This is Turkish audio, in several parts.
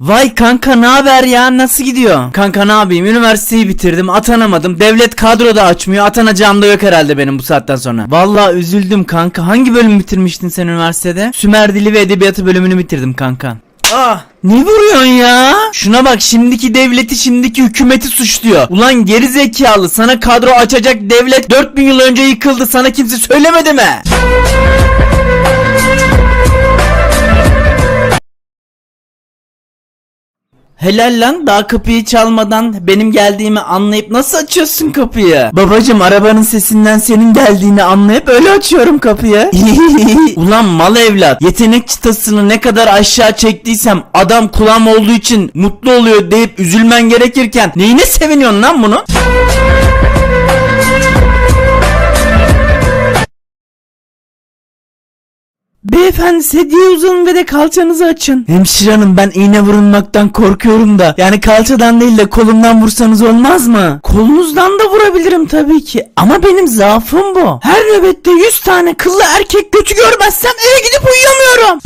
Vay kanka ne haber ya nasıl gidiyor? Kanka ne yapayım üniversiteyi bitirdim atanamadım devlet kadro da açmıyor atanacağım da yok herhalde benim bu saatten sonra. Vallahi üzüldüm kanka hangi bölüm bitirmiştin sen üniversitede? Sümer Dili ve Edebiyatı bölümünü bitirdim kanka. Ah ne vuruyorsun ya? Şuna bak şimdiki devleti şimdiki hükümeti suçluyor. Ulan geri zekalı sana kadro açacak devlet 4000 yıl önce yıkıldı sana kimse söylemedi mi? Helal lan daha kapıyı çalmadan benim geldiğimi anlayıp nasıl açıyorsun kapıyı? Babacım arabanın sesinden senin geldiğini anlayıp öyle açıyorum kapıyı. Ulan mal evlat yetenek çıtasını ne kadar aşağı çektiysem adam kulağım olduğu için mutlu oluyor deyip üzülmen gerekirken neyine seviniyorsun lan bunu? Beyefendi sedye uzanın ve de kalçanızı açın. Hemşire hanım ben iğne vurulmaktan korkuyorum da. Yani kalçadan değil de kolumdan vursanız olmaz mı? Kolunuzdan da vurabilirim tabii ki. Ama benim zaafım bu. Her nöbette 100 tane kıllı erkek götü görmezsem eve gidip uyuyamıyorum.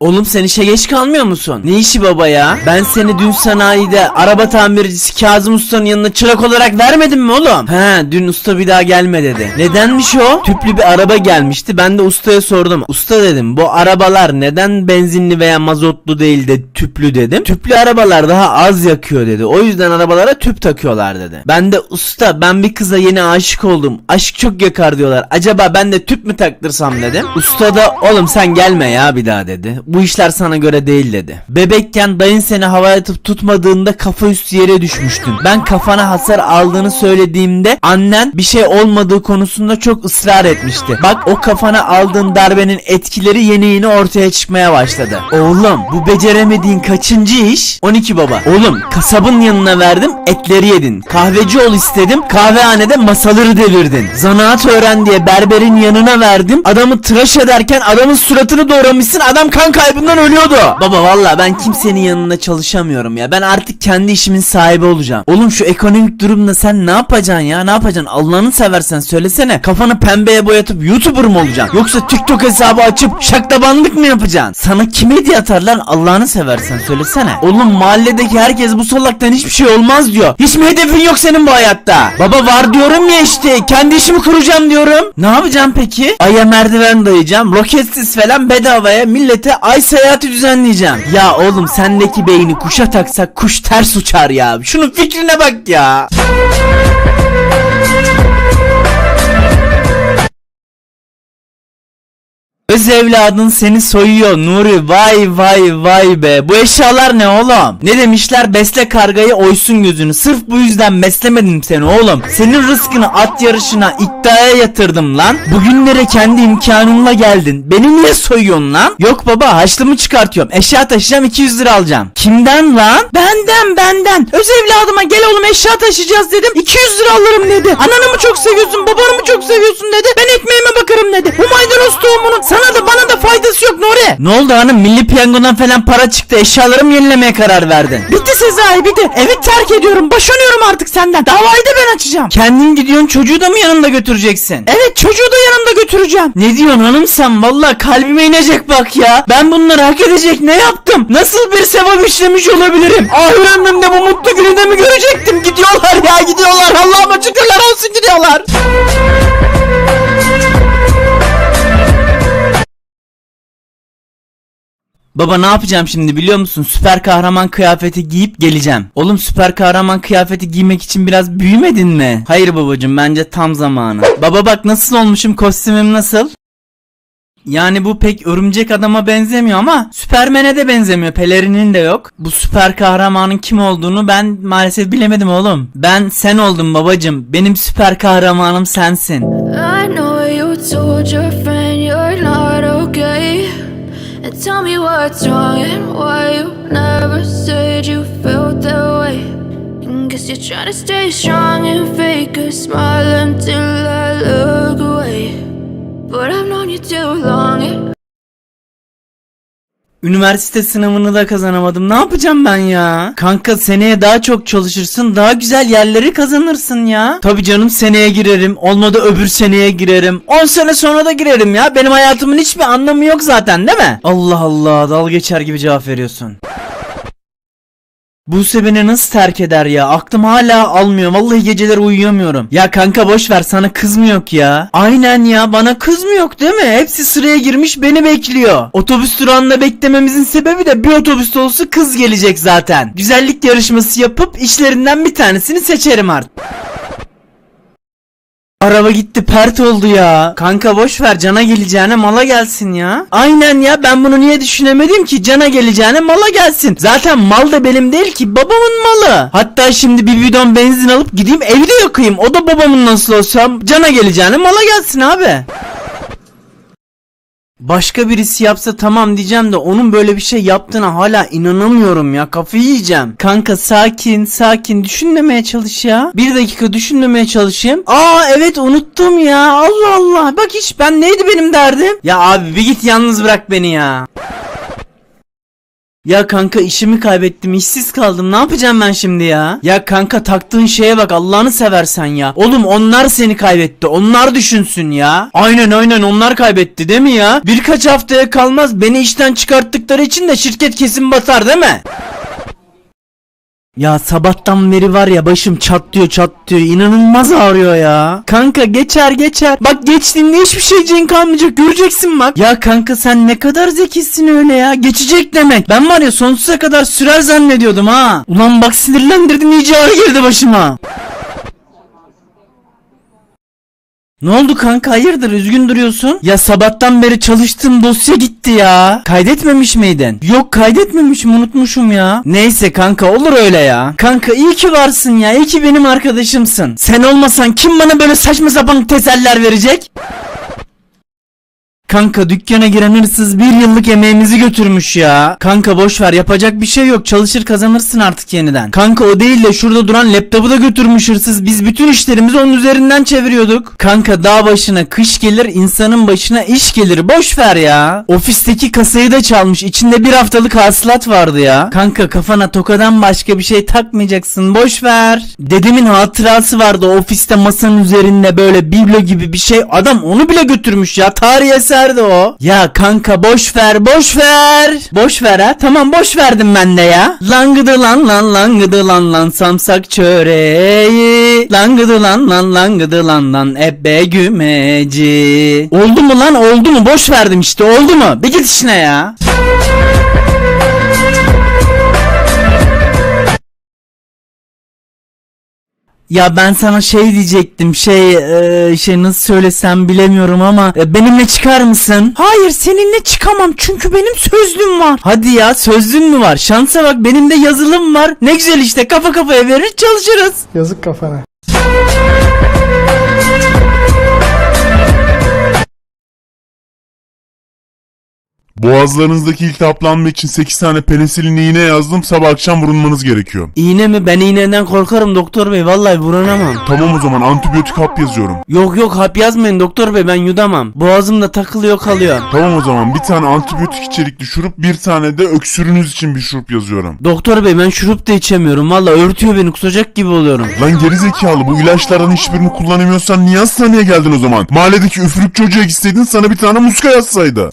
Oğlum sen işe geç kalmıyor musun? Ne işi baba ya? Ben seni dün sanayide araba tamircisi Kazım Usta'nın yanına çırak olarak vermedim mi oğlum? He dün usta bir daha gelme dedi. Nedenmiş o? Tüplü bir araba gelmişti. Ben de ustaya sordum. Usta dedim bu arabalar neden benzinli veya mazotlu değil de tüplü dedim. Tüplü arabalar daha az yakıyor dedi. O yüzden arabalara tüp takıyorlar dedi. Ben de usta ben bir kıza yeni aşık oldum. Aşk çok yakar diyorlar. Acaba ben de tüp mü taktırsam dedim. Usta da oğlum sen gelme ya bir daha dedi. Bu işler sana göre değil dedi. Bebekken dayın seni havaya atıp tutmadığında kafa üstü yere düşmüştün. Ben kafana hasar aldığını söylediğimde annen bir şey olmadığı konusunda çok ısrar etmişti. Bak o kafana aldığın darbenin etkileri yeni yeni ortaya çıkmaya başladı. Oğlum bu beceremediğin kaçıncı iş? 12 baba. Oğlum kasabın yanına verdim etleri yedin. Kahveci ol istedim kahvehanede masaları devirdin. Zanaat öğren diye berberin yanına verdim. Adamı tıraş ederken adamın suratını doğramışsın adam kan kaybından ölüyordu. Baba valla ben kimsenin yanında çalışamıyorum ya. Ben artık kendi işimin sahibi olacağım. Oğlum şu ekonomik durumda sen ne yapacaksın ya? Ne yapacaksın? Allah'ını seversen söylesene. Kafanı pembeye boyatıp YouTuber mı olacaksın? Yoksa TikTok hesabı açıp şaklabanlık mı yapacaksın? Sana kim hediye atar lan Allah'ını seversen söylesene. Oğlum mahalledeki herkes bu salaktan hiçbir şey olmaz diyor. Hiç mi hedefin yok senin bu hayatta? Baba var diyorum ya işte. Kendi işimi kuracağım diyorum. Ne yapacağım peki? Ay'a merdiven dayayacağım. Roketsiz falan bedavaya millete ay seyahati düzenleyeceğim. Ya oğlum sendeki beyni kuşa taksak kuş ters uçar ya. Şunun fikrine bak ya. Öz evladın seni soyuyor Nuri. Vay vay vay be. Bu eşyalar ne oğlum? Ne demişler? Besle kargayı oysun gözünü. Sırf bu yüzden beslemedim seni oğlum. Senin rızkını at yarışına iddiaya yatırdım lan. Bugünlere kendi imkanınla geldin. Beni niye soyuyorsun lan? Yok baba haçlımı çıkartıyorum. Eşya taşıyacağım 200 lira alacağım. Kimden lan? Benden benden. Öz evladıma gel oğlum eşya taşıyacağız dedim. 200 lira alırım dedi. Ananı mı çok seviyorsun babanı mı çok seviyorsun dedi. Ben ekmeğime bakarım dedi. Bu maydanoz tohumunun sana da bana da faydası yok Nuri. Ne oldu hanım milli piyangodan falan para çıktı eşyalarımı yenilemeye karar verdin. Bitti Sezai bitti. Evi terk ediyorum boşanıyorum artık senden. Davayı da ben açacağım. Kendin gidiyorsun çocuğu da mı yanında götüreceksin? Evet çocuğu da yanımda götüreceğim. Ne diyorsun hanım sen valla kalbime inecek bak ya. Ben bunları hak edecek ne yaptım? Nasıl bir sevap işlemiş olabilirim? Ahir ömrümde bu mutlu günü de mi görecektim? Gidiyorlar ya gidiyorlar Allah'ıma şükürler olsun gidiyorlar. Baba ne yapacağım şimdi biliyor musun? Süper kahraman kıyafeti giyip geleceğim. Oğlum süper kahraman kıyafeti giymek için biraz büyümedin mi? Hayır babacım bence tam zamanı. Baba bak nasıl olmuşum kostümüm nasıl? Yani bu pek örümcek adama benzemiyor ama Süpermen'e de benzemiyor. Pelerinin de yok. Bu süper kahramanın kim olduğunu ben maalesef bilemedim oğlum. Ben sen oldum babacım. Benim süper kahramanım sensin. I know you told your tell me what's wrong and why you never said you felt that way. And guess you're trying to stay strong and fake a smile until I look away. But I've known you too long. Üniversite sınavını da kazanamadım. Ne yapacağım ben ya? Kanka seneye daha çok çalışırsın. Daha güzel yerleri kazanırsın ya. Tabii canım seneye girerim. Olmadı öbür seneye girerim. 10 sene sonra da girerim ya. Benim hayatımın hiçbir anlamı yok zaten değil mi? Allah Allah dal geçer gibi cevap veriyorsun. Buse beni nasıl terk eder ya? Aklım hala almıyor. Vallahi geceler uyuyamıyorum. Ya kanka boş ver sana kız mı yok ya? Aynen ya bana kız mı yok değil mi? Hepsi sıraya girmiş beni bekliyor. Otobüs durağında beklememizin sebebi de bir otobüs dolusu kız gelecek zaten. Güzellik yarışması yapıp işlerinden bir tanesini seçerim artık. Araba gitti pert oldu ya. Kanka boş ver cana geleceğine mala gelsin ya. Aynen ya ben bunu niye düşünemedim ki cana geleceğine mala gelsin. Zaten mal da benim değil ki babamın malı. Hatta şimdi bir bidon benzin alıp gideyim evde yakayım. O da babamın nasıl olsa cana geleceğine mala gelsin abi. Başka birisi yapsa tamam diyeceğim de onun böyle bir şey yaptığına hala inanamıyorum ya kafayı yiyeceğim. Kanka sakin sakin düşünmemeye çalış ya. Bir dakika düşünmemeye çalışayım. Aa evet unuttum ya Allah Allah bak hiç ben neydi benim derdim. Ya abi bir git yalnız bırak beni ya. Ya kanka işimi kaybettim işsiz kaldım ne yapacağım ben şimdi ya? Ya kanka taktığın şeye bak Allah'ını seversen ya. Oğlum onlar seni kaybetti onlar düşünsün ya. Aynen aynen onlar kaybetti değil mi ya? Birkaç haftaya kalmaz beni işten çıkarttıkları için de şirket kesin batar değil mi? Ya sabahtan beri var ya başım çatlıyor çatlıyor inanılmaz ağrıyor ya. Kanka geçer geçer. Bak geçtiğinde hiçbir şeyciğin kalmayacak göreceksin bak. Ya kanka sen ne kadar zekisin öyle ya. Geçecek demek. Ben var ya sonsuza kadar sürer zannediyordum ha. Ulan bak sinirlendirdin iyice ağrı girdi başıma. Ne oldu kanka hayırdır üzgün duruyorsun? Ya sabahtan beri çalıştığım dosya gitti ya. Kaydetmemiş miydin? Yok kaydetmemişim unutmuşum ya. Neyse kanka olur öyle ya. Kanka iyi ki varsın ya iyi ki benim arkadaşımsın. Sen olmasan kim bana böyle saçma sapan teseller verecek? Kanka dükkana giren hırsız bir yıllık emeğimizi götürmüş ya. Kanka boş ver yapacak bir şey yok çalışır kazanırsın artık yeniden. Kanka o değil de şurada duran laptopu da götürmüş hırsız. Biz bütün işlerimizi onun üzerinden çeviriyorduk. Kanka dağ başına kış gelir insanın başına iş gelir boş ver ya. Ofisteki kasayı da çalmış içinde bir haftalık hasılat vardı ya. Kanka kafana tokadan başka bir şey takmayacaksın boş ver. Dedemin hatırası vardı ofiste masanın üzerinde böyle biblo gibi bir şey. Adam onu bile götürmüş ya tarihi eserdi o. Ya kanka boş ver boş ver. Boş ver ha tamam boş verdim ben de ya. Langıdı lan lan langıdı lan lan samsak çöreği. Langıdı lan lan langıdı lan lan ebbe gümeci. Oldu mu lan oldu mu boş verdim işte oldu mu? Bir git işine ya. Ya ben sana şey diyecektim şey e, şey nasıl söylesem bilemiyorum ama e, benimle çıkar mısın? Hayır seninle çıkamam çünkü benim sözlüm var. Hadi ya sözlün mü var? Şansa bak benim de yazılım var. Ne güzel işte kafa kafaya verir çalışırız. Yazık kafana. Boğazlarınızdaki iltihaplanmak için 8 tane penisilin iğne yazdım. Sabah akşam vurulmanız gerekiyor. İğne mi? Ben iğneden korkarım doktor bey vallahi vuranamam. Tamam o zaman antibiyotik hap yazıyorum. Yok yok hap yazmayın doktor bey ben yudamam. Boğazımda takılıyor kalıyor. Tamam o zaman bir tane antibiyotik içerikli şurup bir tane de öksürünüz için bir şurup yazıyorum. Doktor bey ben şurup da içemiyorum valla örtüyor beni kusacak gibi oluyorum. Lan gerizekalı bu ilaçlardan hiçbirini kullanamıyorsan niye hastaneye geldin o zaman? Mahalledeki üfürük çocuğa gitseydin sana bir tane muska yazsaydı.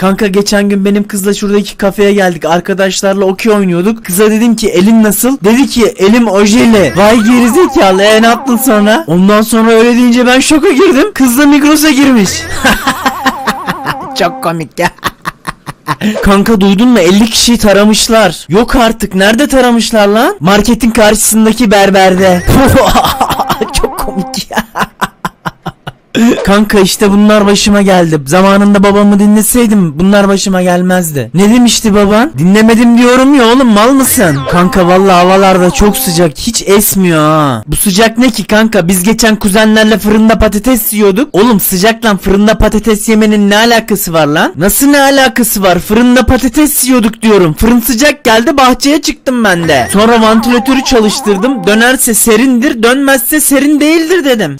Kanka geçen gün benim kızla şuradaki kafeye geldik. Arkadaşlarla okey oynuyorduk. Kıza dedim ki elin nasıl? Dedi ki elim ojeli. Vay gerizekalı e ne yaptın sonra? Ondan sonra öyle deyince ben şoka girdim. Kız da Migros'a girmiş. Çok komik ya. Kanka duydun mu 50 kişiyi taramışlar. Yok artık nerede taramışlar lan? Marketin karşısındaki berberde. Çok komik ya. Kanka işte bunlar başıma geldi. Zamanında babamı dinleseydim bunlar başıma gelmezdi. Ne demişti baban? Dinlemedim diyorum ya oğlum mal mısın? Kanka vallahi havalarda çok sıcak. Hiç esmiyor ha. Bu sıcak ne ki kanka? Biz geçen kuzenlerle fırında patates yiyorduk. Oğlum sıcakla fırında patates yemenin ne alakası var lan? Nasıl ne alakası var? Fırında patates yiyorduk diyorum. Fırın sıcak geldi bahçeye çıktım ben de. Sonra vantilatörü çalıştırdım. Dönerse serindir, dönmezse serin değildir dedim.